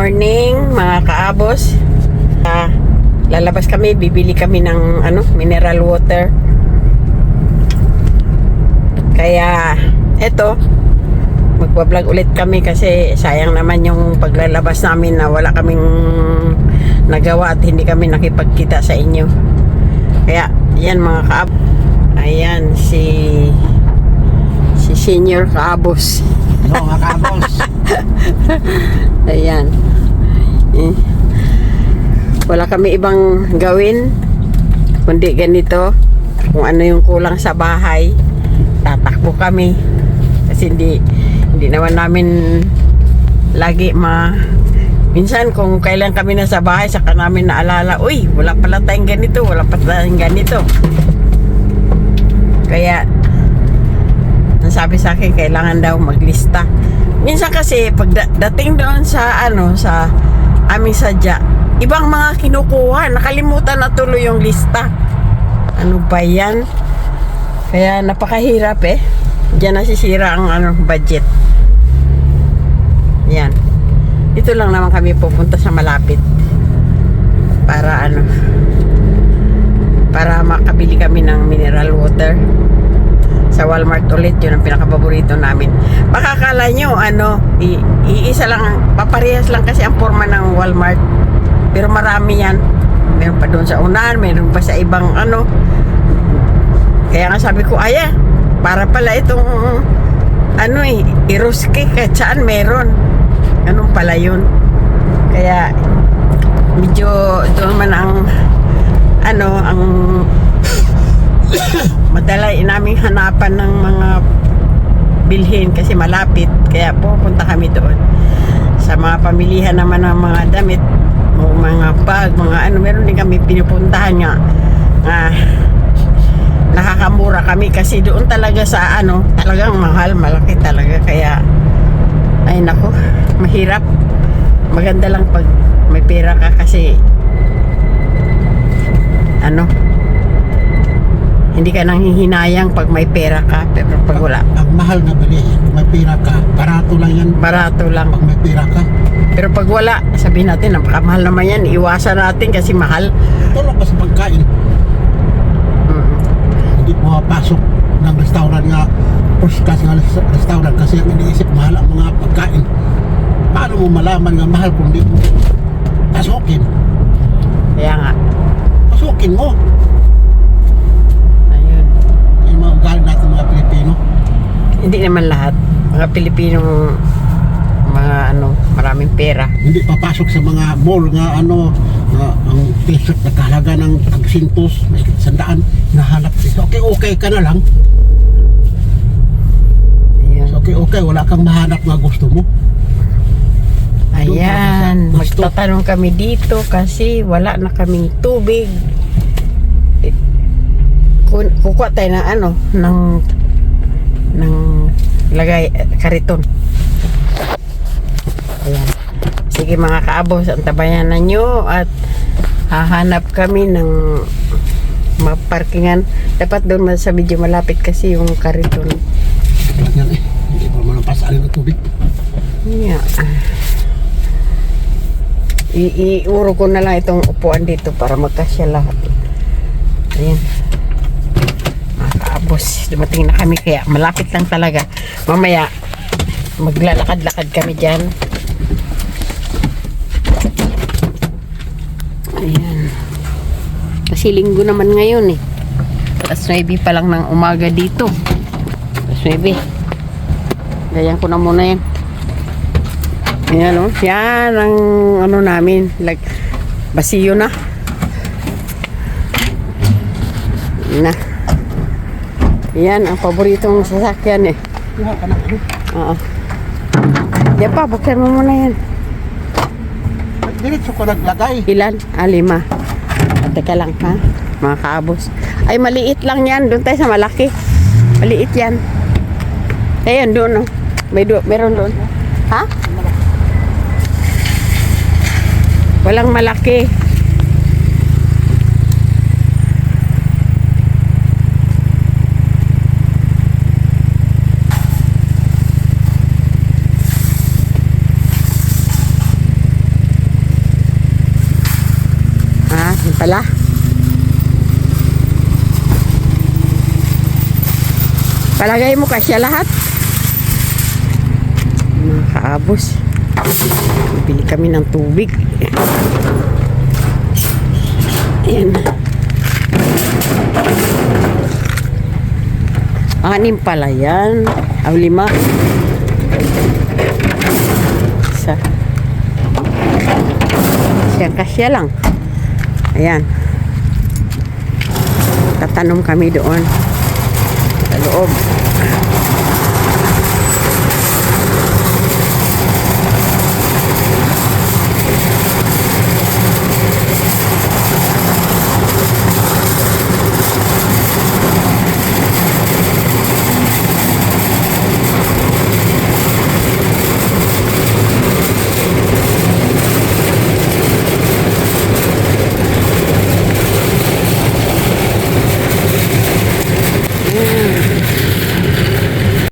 morning mga kaabos. Ah, lalabas kami, bibili kami ng ano, mineral water. Kaya eto magbablog ulit kami kasi sayang naman yung paglalabas namin na wala kaming nagawa at hindi kami nakipagkita sa inyo. Kaya yan mga kaab. Ayan si si senior kaabos. Oo, mga kabos. Ayan. Eh, Wala kami ibang gawin kundi ganito. Kung ano yung kulang sa bahay, tatakbo kami. Kasi hindi hindi naman namin lagi ma Minsan kung kailan kami nasa bahay saka namin naalala, uy, wala pala tayong ganito, wala pala tayong ganito. Kaya ang sabi sa akin kailangan daw maglista. Minsan kasi pagdating doon sa ano sa aming sadya, ibang mga kinukuha, nakalimutan na tuloy yung lista. Ano ba 'yan? Kaya napakahirap eh. Diyan nasisira ang ano budget. Yan. Dito lang naman kami pupunta sa malapit. Para ano para makabili kami ng mineral water sa Walmart ulit yun ang pinakapaborito namin. Baka akala nyo ano iisa lang paparehas lang kasi ang forma ng Walmart. Pero marami yan. Meron pa doon sa unahan meron pa sa ibang ano. Kaya nga sabi ko aya para pala itong ano eh iruski kahit saan meron? Ganun pala yun. Kaya medyo doon man ang ano ang madalay naming hanapan ng mga bilhin kasi malapit kaya pupunta kami doon. Sa mga pamilihan naman ng mga damit o mga bag, mga ano meron din kami pinupuntahan nga. Nga nakakamura kami kasi doon talaga sa ano talagang mahal, malaki talaga. Kaya ay nako, mahirap. Maganda lang pag may pera ka kasi ano hindi ka nang hihinayang pag may pera ka pero pag wala Ang mahal na bili, kung may pira ka, barato lang yan barato lang pag may pira ka. pero pag wala sabihin natin napakamahal naman yan iwasan natin kasi mahal Tulong ka sa pagkain. Mm. Hindi pumapasok ng restaurant nga, puskas nga sa restaurant kasi ang iniisip mahal ang mga pagkain. Paano mo malaman nga mahal kung di mo pasukin? kaya nga Pasukin mo. Ugali natin mga Pilipino. hindi naman lahat mga Pilipinong mga ano maraming pera Hindi papasok sa mga mall nga ano, nga ang t-shirt na kahalaga ng agsintos, may sandaan, nahanap. Okay, okay ka na lang. ayun Okay, okay, wala kang mahanap nga gusto mo. Ayan, magtatanong kami dito kasi wala na kaming tubig. Kukuha tayo ng ano, ng ng lagay eh, kariton. Ayan. Sige mga kaabos, antabayanan nyo at hahanap kami ng maparkingan. Dapat doon sa medyo malapit kasi yung kariton. Yan eh. Hindi pa man ang pasalin ng tubig. Yeah. Iuro ko na lang itong upuan dito para magkasya lahat. Ayan. Kaabos, dumating na kami kaya malapit lang talaga. Mamaya, maglalakad-lakad kami dyan. Ayan. Kasi linggo naman ngayon eh. Alas 9 pa lang ng umaga dito. Alas 9. Ganyan ko na muna yan. Ayan o. Yan ang ano namin. Like, basiyo na. Na. Yan ang paboritong sasakyan eh. Ano? Oo. Yan pa, buksan mo muna yan. Diretso ko naglagay. Ilan? Ah, lima. Ah, teka lang ha. Mga kaabos. Ay, maliit lang yan. Doon tayo sa malaki. Maliit yan. Ayan, doon oh. May do meron doon. Ha? Walang malaki. Palagay mo kasya lahat. Mga kaabos. Bili kami ng tubig. Ayan. Anim pala yan. Aw, lima. Isa. Siyang kasya lang. Ayan. Tatanong kami doon. Sa loob.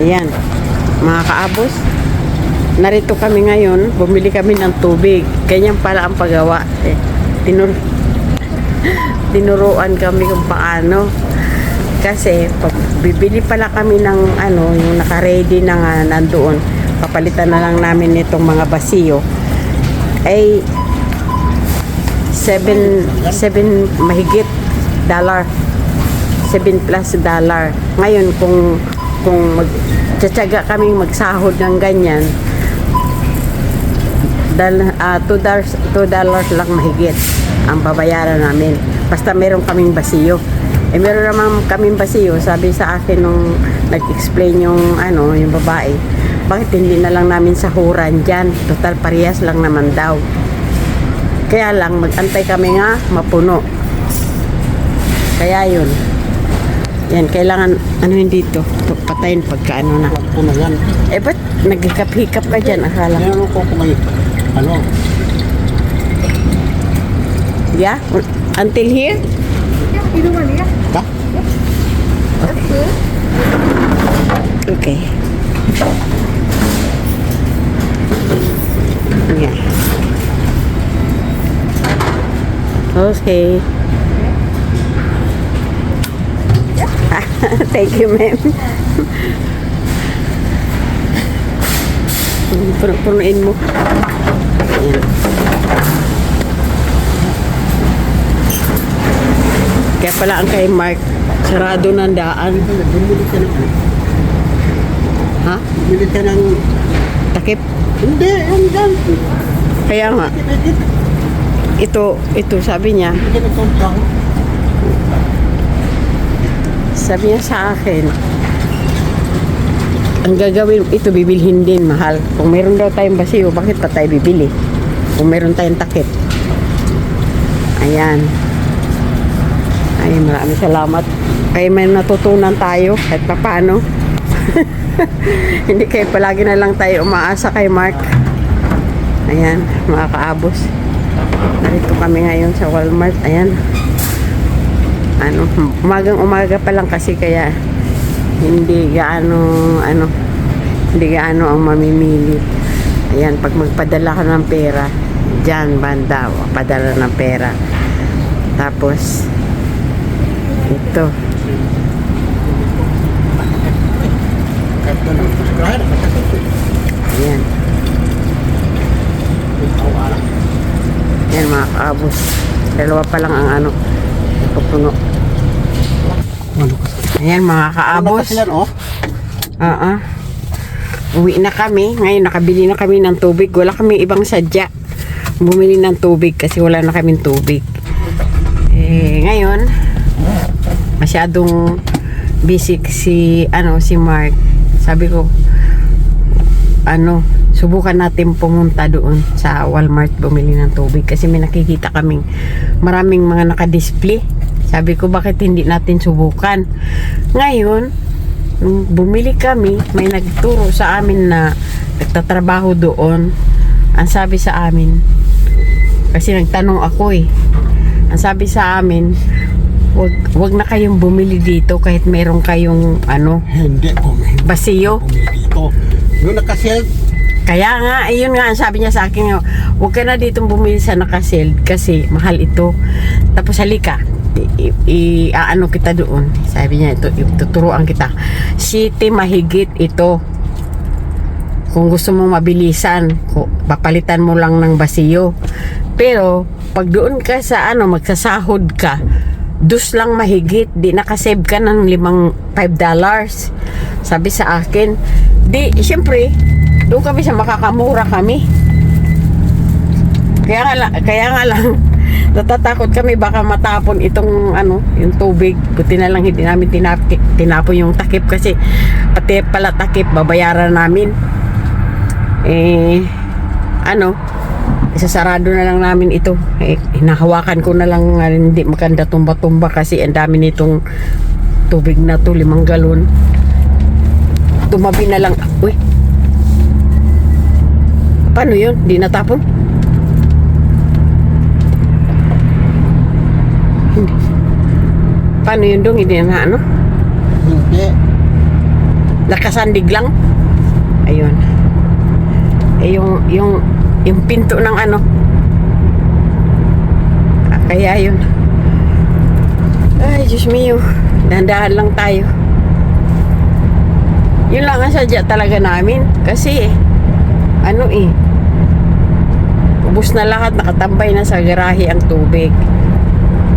Ayan, mga kaabos. Narito kami ngayon, bumili kami ng tubig. Ganyan pala ang paggawa. Eh, tinur tinuruan kami kung paano. Kasi, pag bibili pala kami ng ano, yung naka-ready na nga nandoon, papalitan na lang namin itong mga basiyo. Ay, 7, 7 mahigit dollar. 7 plus dollar. Ngayon, kung kung mag tsatsaga kaming magsahod ng ganyan, dal, ah, 2 dollars, 2 dollars lang mahigit ang babayaran namin. Basta meron kaming basiyo. Eh meron naman kaming basiyo, sabi sa akin nung nag-explain yung ano, yung babae, bakit hindi na lang namin sahuran dyan? Total parehas lang naman daw. Kaya lang, magantay kami nga mapuno. Kaya yun. Yan, kailangan, ano yun dito? Ito, patayin pagka ano na. Puno yan. Eh, ba't nagkikap-hikap ka dyan? Akala ko. Meron ko kung ano, Yeah? Until here? ba? Okay. Yeah. Okay. Thank you, ma'am. Punuin mo. Kaya pala ang kay Mark, sarado ng daan. Bumili ka ng, ano, Ha? bumili ka ng, Takip? hindi, yan dyan. Kaya nga, ito, ito sabi niya, sabi niya sa akin, ang gagawin, ito bibilhin din mahal. Kung meron daw tayong basiyo, bakit pa tayo bibili? Kung meron tayong takip. Ayan. Ay, maraming salamat. Kaya may natutunan tayo kahit pa. Hindi kayo palagi na lang tayo umaasa kay Mark. Ayan, mga kaabos. Narito kami ngayon sa Walmart. Ayan. Ano, umagang umaga pa lang kasi kaya hindi gaano ano hindi gaano ang mamimili. Ayan, pag magpadala ka ng pera, dyan banda, o, padala ng pera. Tapos, ito, ayan. Awara. Ayan mga kaabos. Dalawa pa lang ang ano, pupuno. Kasi? Ayan mga kaabos. kasi yan, oh? Oo. Uwi na kami. Ngayon nakabili na kami ng tubig. Wala kami ibang sadya. Bumili ng tubig kasi wala na kaming tubig. Eh, ngayon, masyadong busy si, ano, si Mark. Sabi ko, ano, subukan natin pumunta doon sa Walmart bumili ng tubig kasi may nakikita kaming maraming mga nakadisplay. Sabi ko, bakit hindi natin subukan? Ngayon, bumili kami, may nagturo sa amin na nagtatrabaho doon. Ang sabi sa amin, kasi nagtanong ako eh. Ang sabi sa amin, wag, wag na kayong bumili dito kahit meron kayong ano, Hindi, bumili. basiyo. Bumili dito. Yung nakasel, Kaya nga, ayun nga, ang sabi niya sa akin, huwag ka na dito bumili sa nakaseld kasi mahal ito. Tapos halika, i, i- aano kita doon. Sabi niya, ito, tuturuan kita. City mahigit ito. Kung gusto mo mabilisan, papalitan mo lang ng basiyo. Pero, pag doon ka sa ano, magsasahod ka, dus lang mahigit, di nakasave ka ng limang 5 dollars. Sabi sa akin, di, syempre, doon kami sa makakamura kami. Kaya nga, la- kaya nga lang, natatakot kami baka matapon itong ano, yung tubig. Buti na lang hindi namin tinapik, tinapon yung takip kasi pati pala takip babayaran namin. Eh, ano, isasarado na lang namin ito. Eh, hinahawakan ko na lang nga hindi maganda tumba-tumba kasi ang dami nitong tubig na to, limang galon. Tumabi na lang. Uy, paano yun? Di natapon? Hindi. Paano yun dong? Hindi na ano? Hindi. Nakasandig lang? Ayun. Eh, yung, yung, yung pinto ng ano. Kaya yun. Ay, Diyos mio. Dahan-dahan lang tayo. Yun lang ang sadya talaga namin. Kasi, ano eh, ubus na lahat, nakatambay na sa garahe ang tubig.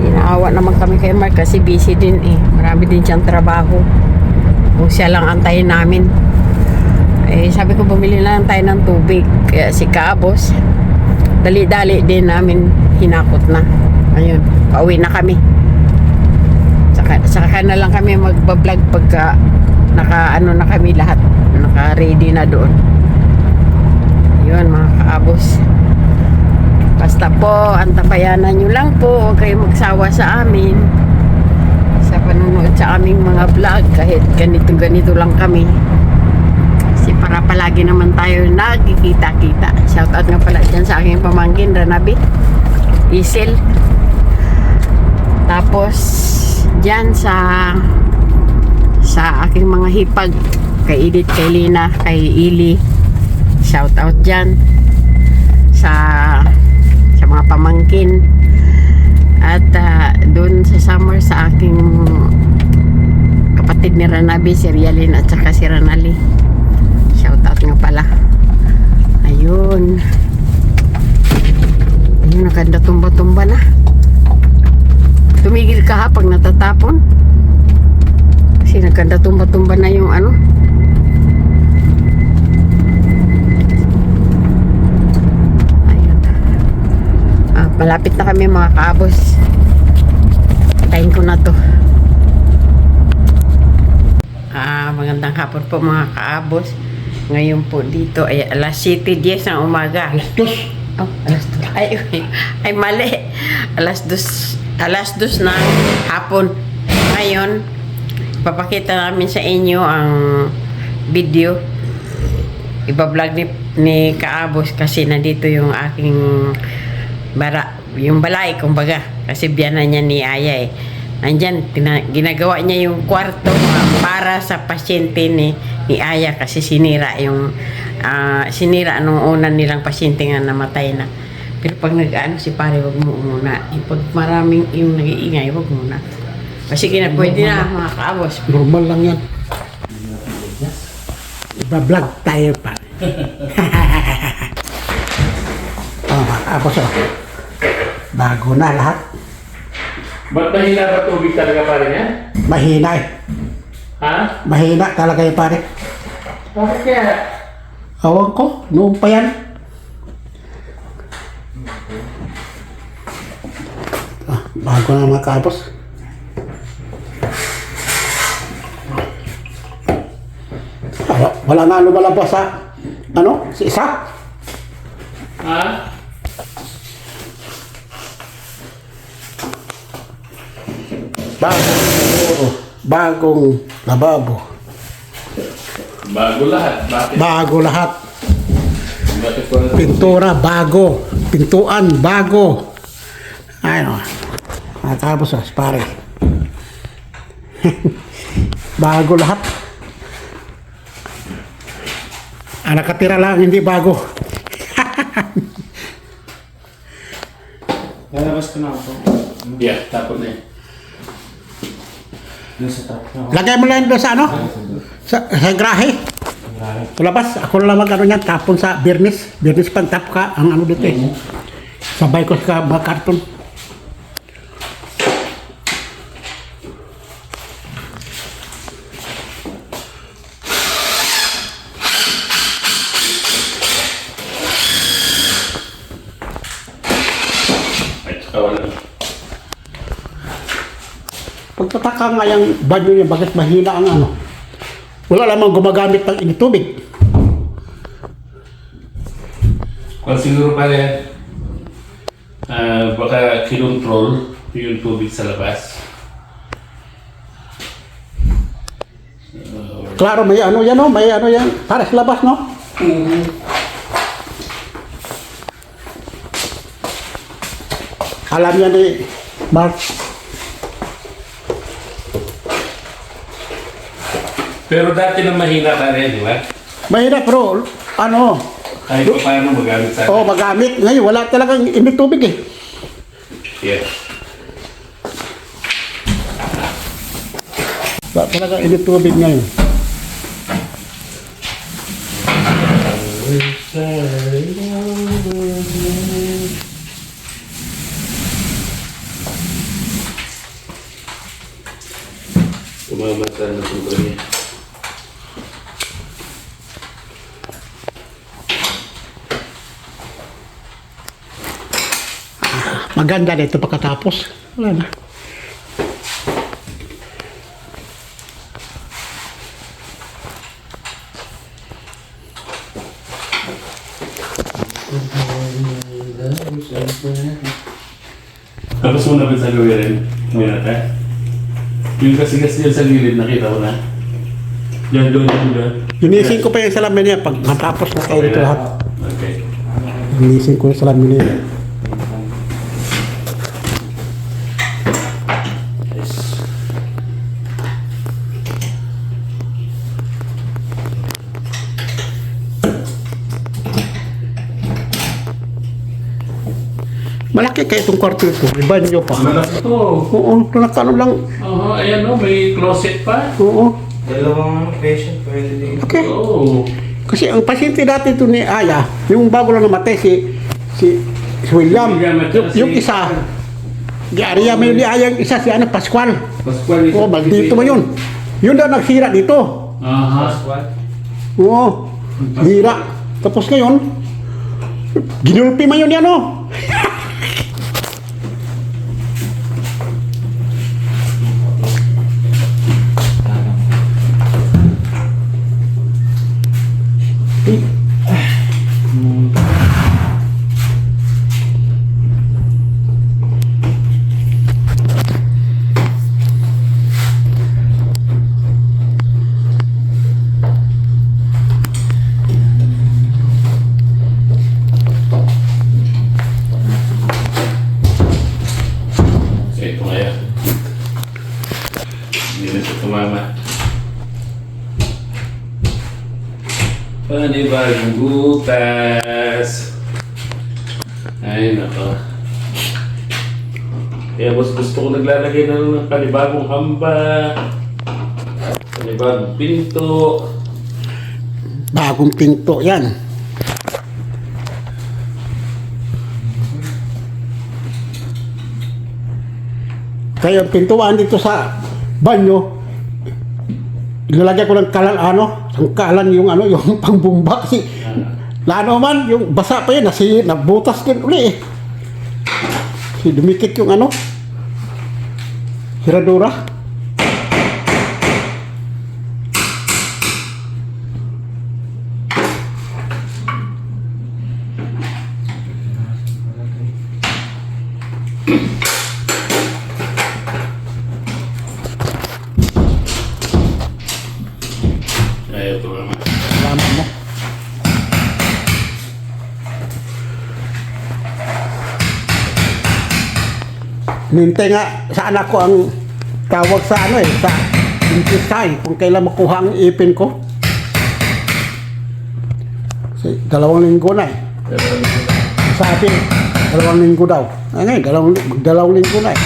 Inaawa naman kami kay Mark kasi busy din eh. Marami din siyang trabaho. Kung siya lang antayin namin. Eh, sabi ko bumili na lang tayo ng tubig. Kaya si Kabos, dali-dali din namin hinakot na. Ayun, pauwi na kami. Saka, saka na lang kami magbablog pagka naka ano na kami lahat. Naka-ready na doon. Yun mga kaabos. Basta po, antabayanan nyo lang po. Huwag kayong magsawa sa amin. Sa panunood sa aming mga vlog. Kahit ganito-ganito lang kami. Para palagi naman tayo nagkikita-kita. Shoutout nga pala dyan sa aking pamangkin, Ranabi. Isel. Tapos, dyan sa sa aking mga hipag kay Edith, kay Lina, kay Ili. Shoutout dyan sa sa mga pamangkin at ah, doon sa summer sa aking kapatid ni Ranabi, si Rialin at saka si Ranali. Nga pala. Ayun. Ayun, nakanda tumba-tumba na. Tumigil ka ha pag natatapon. Kasi nagkanda tumba-tumba na yung ano. Ayun. Ah, malapit na kami mga kaabos. Tayin ko na to. Ah, magandang hapon po mga kaabos. Ngayon po dito ay alas 7.10 ng umaga. Alas dos. Oh, alas 2. Ay, ay, mali. Alas 2, alas 2 ng hapon. Ngayon, papakita namin sa inyo ang video. Iba-vlog ni, ni Kaabos kasi nandito yung aking bara, yung balay, kumbaga. Kasi biyanan niya ni Aya eh. Nandyan, tina- ginagawa niya yung kwarto ah, para sa pasyente ni, ni Aya kasi sinira yung ah, sinira nung una nilang pasyente nga namatay na. Pero pag nag-ano si pare, wag mo muna. Yung Pag maraming yung nag-iingay, wag muna. Kasi na pwede na mga kaabos. Normal lang yan. Iba-vlog tayo pa. oh, tapos oh. Bago na lahat. Ba't mahina ba tubig talaga pare niya? Mahina eh. Ha? Mahina talaga yung pare. Bakit kaya? Awang ko, noong pa yan. Ah, bago na mga kapos. Ah, wa- wala nga lumalabas sa ano, si isa. Ha? Bagong, bagong lababo. Bago lahat. Bakit? Bago lahat. Bakit Pintura, bago. Pintuan, bago. Ano, mga kapos ah, pare. bago lahat. Ah, nakatira lang, hindi bago. Lalabas ko na ako. Yeah, tapos na. No? Lagay mo lang doon sa ano? Sa, sa grahe. Ako lang mag ano yan, tapon sa birnis. Birnis pang tap ka, ang ano dito eh. Sabay ko sa mga karton. Pagtataka nga yung banyo niya, bakit mahina ang ano. Wala lamang gumagamit ng initubig. Well, siguro pala, ah baka kinontrol yung tubig sa labas. Klaro, may ano yan, no? may ano yan, para sa labas, no? Alam yan ni Mark. Pero dati na mahina ka rin, di ba? Mahirap, bro. Ano? Kahit pa paano magamit sa... Oo, magamit. Ngayon, wala talagang initubig eh. Yes. Wala talagang initubig ngayon. Umamasa na po niya. Maganda dito pagkatapos. Wala na. Tapos mo na ba sa gawirin? Minata? Yung kasi-kasi yan sa gilid, nakita ko na. Yan, doon, doon, doon. Linisin ko pa yung salamin niya pag matapos na kayo dito lahat. Okay. Linisin ko yung salamin niya. Malaki kayo itong kwarto ito. Iba niyo pa. Malaki to. Oo, nakano lang. Oo, ayan o, may closet pa. Oo. Dalawang patient pwede din. Okay. Oo. Kasi ang pasyente dati ito ni Aya, yung bago lang namatay si si, si William, yung, si- yung isa, Diarya may ni Aya yung isa si ano, Pascual. Pascual. Oo, maldito mo yun. Yun daw nagsira dito. Aha. What? Oo, hira. Tapos ngayon, ginulpi man yun yan oh. So, butas. Ay, nako. Kaya mas gusto ko naglalagay ng panibagong hamba. Panibagong pinto. Bagong pinto yan. Kaya pintuan dito sa banyo, ilalagay ko ng kalan ano, ang kalan yung ano, yung pangbumba si Lano man, yung basa pa yun, nasi, nabutas din uli eh. Si dumikit yung ano, hiradura. Ay, ito naman. Salamat mo. Nintay nga sa anak ko ang tawag sa ano eh, sa intisay, kung kailan makuha ang ipin ko. Kasi dalawang linggo na eh. Sabi, dalawang linggo daw. Ay, ngayon, dalawang, magdalawang linggo na eh.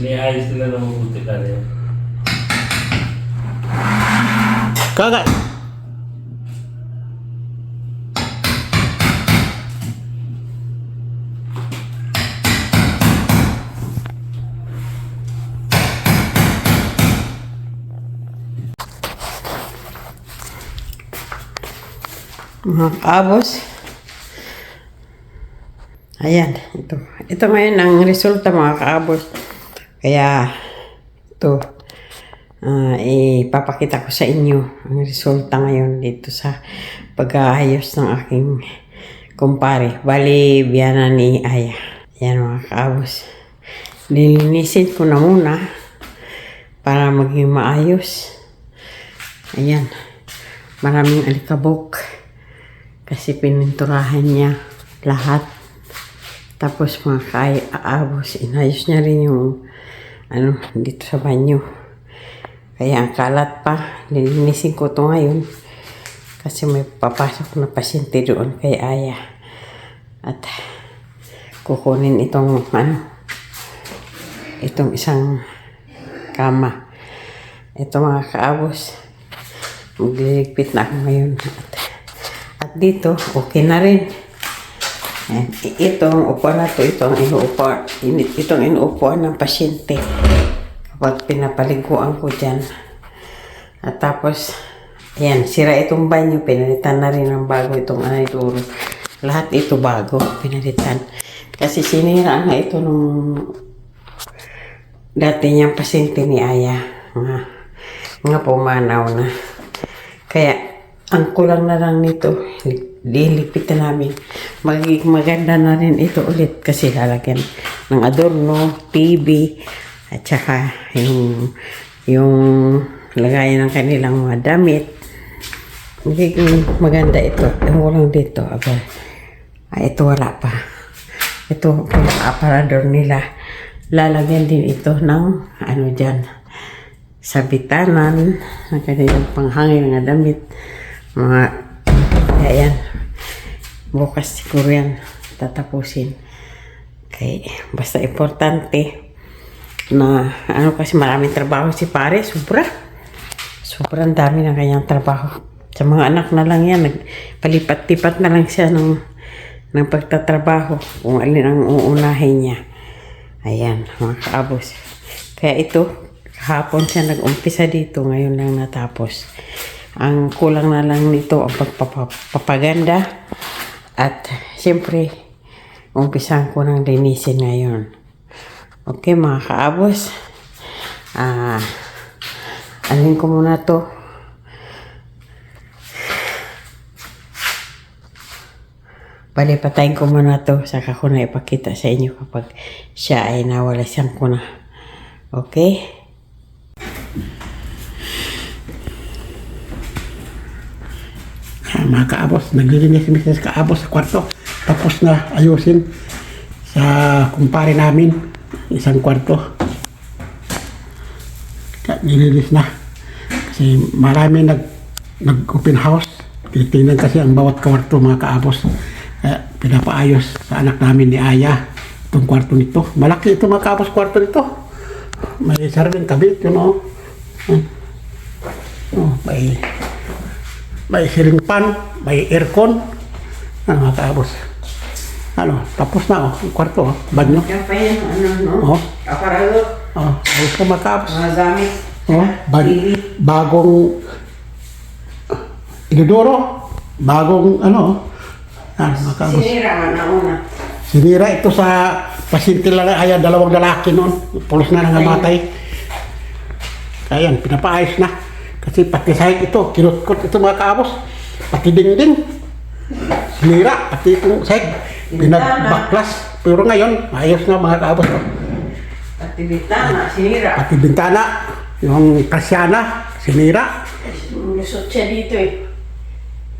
Iniayos nila ng mabuti ka rin. Kaga. Mga kabos. Ayan, ito. Ito ngayon ang resulta mga kabos. Kaya, ito, ah, ipapakita ko sa inyo ang resulta ngayon dito sa pag-aayos ng aking kumpare. Bali, biyana ni Aya. Ayan mga kabos. Nilinisin ko na muna para maging maayos. Ayan. Maraming alikabok kasi pininturahan niya lahat. Tapos mga kaabos, inayos niya rin yung ano, dito sa banyo. Kaya ang kalat pa, nilinisin ko to ngayon. Kasi may papasok na pasyente doon kay Aya. At kukunin itong ano, itong isang kama. Ito mga kaabos, magliligpit na ako ngayon. At, at dito, okay na rin. Ayan. I- Itong upuan na to, itong inuupuan, ini- itong inuupuan ng pasyente. Kapag pinapaliguan ko dyan. At tapos, ayan, sira itong banyo, pinalitan na rin ng bago itong aniduro. Lahat ito bago, pinalitan. Kasi sinira nga ito nung dati niyang pasyente ni Aya. Nga, nga pumanaw na. Ang kulang na lang nito, li- lilipitan namin. Magiging maganda na rin ito ulit kasi lalagyan ng adorno, TV, at saka yung, yung lagayan ng kanilang mga damit. Magiging maganda ito. Yung walang dito, aba. Ah, ito wala pa. Ito, pinaka-aparador nila. Lalagyan din ito ng ano dyan sa bitanan ng kanilang panghangin ng damit. Mga, ayan, bukas siguro yan tatapusin. Okay, basta importante na ano kasi maraming trabaho si pare, sobra. Sobrang dami ng kanyang trabaho. Sa mga anak na lang yan, nagpalipat-lipat na lang siya ng, ng pagtatrabaho kung alin ang uunahin niya. Ayan, mga kaabos. Kaya ito, kahapon siya nag-umpisa dito, ngayon lang natapos. Ang kulang na lang nito ang pagpapaganda at siyempre, umpisahan ko ng linisin ngayon. Okay mga kaabos, ah, alin ko muna to. Bali, patayin ko muna to. Saka ko na ipakita sa inyo kapag siya ay nawalasan ko na. Okay? Mga kaabos, naglilinis si Mrs. Kaabos sa kwarto. Tapos na ayusin sa kumpare namin, isang kwarto. Nilinis na. Kasi marami nag, nag-open house. Tinitingnan kasi ang bawat kwarto mga kaabos. Kaya pinapaayos sa anak namin ni Aya itong kwarto nito. Malaki ito mga kaabos kwarto nito. May sariling kabit, yun o. Oh, may may ceiling fan, may aircon. Ano mga kaabos. Ano, tapos na oh, ang kwarto oh, banyo. Yan pa yan, ano, no? Oh, Aparador, oh, ayos na mga kaabos. mga gamit. Oh, ban- bagong inodoro, bagong ano, ano mga kaabos. Sinira man na una. Sinira ito sa pasyente lang ay dalawang lalaki noon. Pulos na nangamatay. Kaya yan, pinapaayos na. Kasi pati sahig ito, kinutkot ito mga kaabos. Pati dingding. Sinira, pati itong sahig. Pinagbaklas. Pero ngayon, ayos na mga kaabos. Pati bitana, sinira. Pati bintana, yung kasyana, sinira. Lumusot siya dito eh.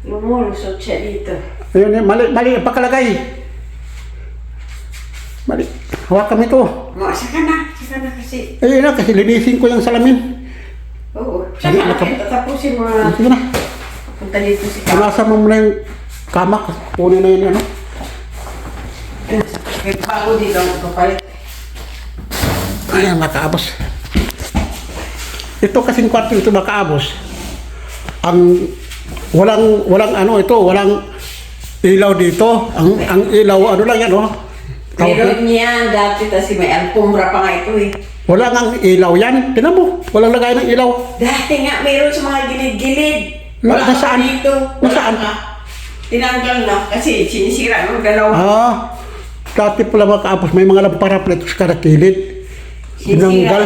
Lumulusot siya dito. Ayun, eh, mali, mali ang pagkalagay. Mali. Hawakan mo ito. Mga, saka na, saka na kasi. Ayun na, kasi linisin ko yung salamin. Oo, Sige, saka na, nakap- tatapusin mo na. Sige na. Punta dito si Kama. Punasan mo muna yung kama. Kunin na yun, ano. Kaya bago dito ang kapalit. Ayan, makaabos. Ito kasing kwarto ito makaabos. Ang walang walang ano ito, walang ilaw dito. Ang ang ilaw ano lang yan, oh. Meron niyan dati kasi may alpumbra pa nga ito eh. Wala nga ilaw yan. Tinan mo, walang lagay ng ilaw. Dati nga meron sa mga gilid-gilid. Na- Wala nasaan? pa dito. Wala Nasaan? na. Tinanggal na kasi sinisira ng dalawa. Ah, dati pala makaabos, may mga lampara pala ito sa karakilid. Tinanggal.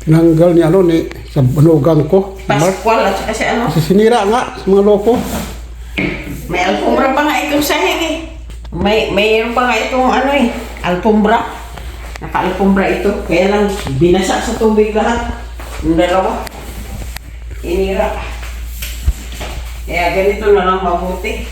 Tinanggal ni ano ni sa banugang ko. Mark. Pascual at saka si ano. Kasi sinira nga sa mga loko. May alpumbra pa nga itong sahig eh. May mayroon pa nga itong ano eh, alpumbra. Naka-alpumbra ito. Kaya lang binasa sa tubig lahat. Yung dalawa. Inira. Kaya ganito na lang mabuti.